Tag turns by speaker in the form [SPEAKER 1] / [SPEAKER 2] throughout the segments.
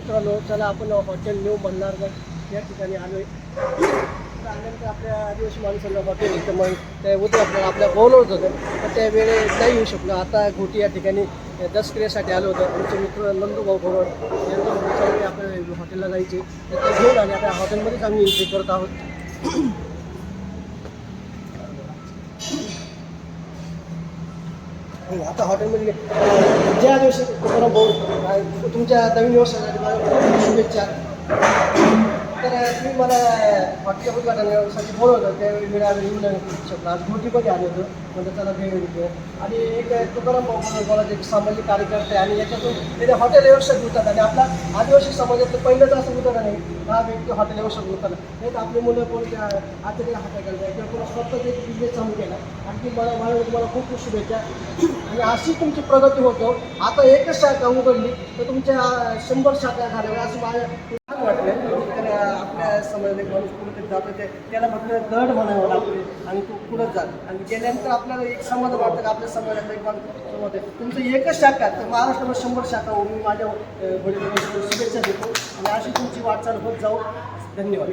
[SPEAKER 1] मित्रांनो चला आपण हॉटेल न्यू मल्हारगड या ठिकाणी आलो आहे आल्यानंतर आपल्या आदिवासी माणसांना हॉटेल होतं मग त्या उद्या आपल्याला आपल्या बोलवत होतं पण त्या वेळे नाही येऊ शकलो. आता घोटी या ठिकाणी दसक्रियेसाठी आलो होतं. आमचे मित्र नंदूभाऊ भवन यांच्यामध्ये आपल्या हॉटेलला जायचे. तर ते घेऊन आले. आता हॉटेलमध्येच आम्ही एंट्री करत आहोत. आता हॉटेलमध्ये ज्या दिवशी तुम्हाला भाऊ तुमच्या नवीन व्यवसायासाठी शुभेच्छा. ॲक्च्युली मला हॉटेल उद्घाटनासाठी बोलवलं त्यावेळी मी आम्ही येऊ नाही शकलो आज मोठीमध्ये आलो होतो. म्हणजे त्याला भेट होते. आणि एक तुकाराम भाऊ बोलायचे एक सामाजिक कार्यकर्ते आणि याच्यातून त्याने हॉटेल व्यवसाय होतात आणि आपला आदिवासी समाजातलं पहिलंच असं होतं का नाही हा व्यक्ती हॉटेल व्यवसाय होताना. नाही तर आपली मुलं कोणत्या आचार्य हाताळ जाय किंवा कोणा स्वतःच एक बिझनेस चालू केला. आणखी मला मला तुम्हाला खूप खूप शुभेच्छा. आणि अशी तुमची प्रगती होतो. आता एकच शाखा उघडली तर तुमच्या शंभर शाखा झाल्यावर असं माझ्या छान वाटलं तर आपल्या समाजात एक माणूस कुठेतरी जातो ते त्याला फक्त दड म्हणावं लागते आणि तो पुढंच जात. आणि गेल्यानंतर आपल्याला एक समाज वाटतं का? आपल्या समाजाचा एक समाज आहे तुमचं एकच शाखा आहे, तर महाराष्ट्रामध्ये शंभर शाखा होऊन मी माझ्या वडिलांना शुभेच्छा देतो. आणि अशी तुमची वाटचाल होत जाऊ. धन्यवाद.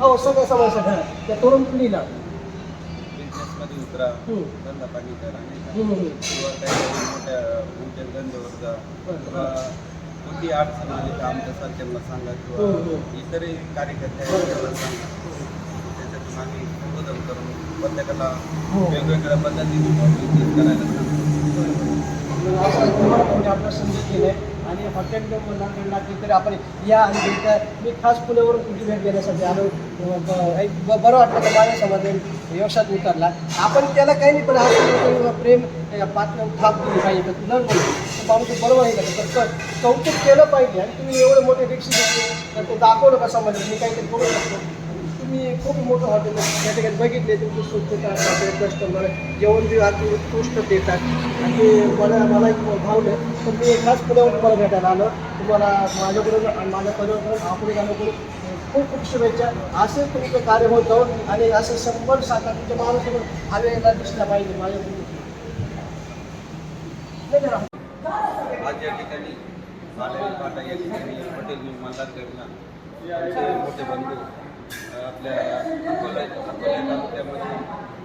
[SPEAKER 1] हो
[SPEAKER 2] सगळ्या
[SPEAKER 1] समस्या समाज त्या तरुण पिढीला
[SPEAKER 2] बिझनेसमध्ये उतरा
[SPEAKER 1] हम्म.
[SPEAKER 2] धंदा पाणी करा?
[SPEAKER 1] हम्म, हम्म.
[SPEAKER 2] किंवा काही मोठ्या मोठ्या धंद्यावर जा. किंवा कोणती अडचण आली तर आमच्या सारख्यांना सांगा किंवा. इतरही कार्यकर्ते आहेत त्यांना सांगा त्याच्यातून आम्ही संबोधन करून प्रत्येकाला
[SPEAKER 1] हो.
[SPEAKER 2] वेगवेगळ्या पद्धतीने करायला सांगतो
[SPEAKER 1] आपलं संधी केलं आणि हॉटेल मुलांकडे लागली तरी आपण या आणि भेटता मी खास पुण्यावरून तुझी भेट घेण्यासाठी आलो. ब- ब- बरं वाटलं तर माझ्या समाजात व्यवसायात उतरला. आपण त्याला काही नाही पण हा प्रेम पात्र थाप दिली पाहिजे तर तुला बोलतो माणूस बरोबर आहे का? तर कौतुक केलं पाहिजे आणि तुम्ही एवढे मोठे रिक्षा घेतले तर ते दाखवलं का समाजात मी काहीतरी करू शकतो. तुम्ही खूप मोठं हॉटेल त्या ठिकाणी बघितले तुमची स्वच्छता कस्टमर जेवण बी अगदी उत्कृष्ट देतात. आणि मला मला एक भावलं तर मी खास पुण्यावर तुम्हाला भेटायला आलं. तुम्हाला माझ्याकडून आणि माझ्या परिवाराकडून आपण गाण्याकडून खूप खूप शुभेच्छा. असेच तुमचं कार्य होतं आणि असं शंभर शाखा तुमच्या माणूस हवेला दिसल्या पाहिजे. माझ्याकडून
[SPEAKER 2] आज या ठिकाणी बालाजी या ठिकाणी हॉटेल न्यू मल्हारगडला मोठे बंधू आपल्या अकोला अकोला तालुक्यामध्ये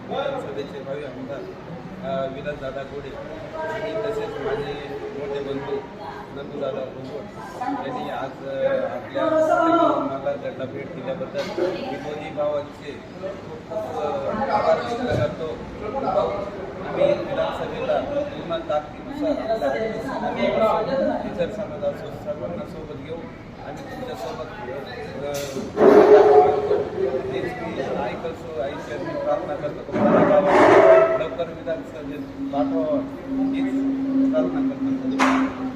[SPEAKER 2] विधानसभेचे भावी आमदार विलासदादा गोडे आणि तसेच माझे मोठे बंधू नंदूदादा भोंगड यांनी आज आपल्या मला त्यांना भेट दिल्याबद्दल मी मोदी भावांचे खूप आभार व्यक्त करतो भाऊ आम्ही विधानसभेला पूर्ण ताकदीनुसार आपल्या आम्ही इतर समाज असो सर्वांना सोबत घेऊ आणि तुमच्यासोबत हेच मी ऐकतो मी प्रार्थना करतो. लवकर विधानसभेत पाठवावं हीच प्रार्थना करतो.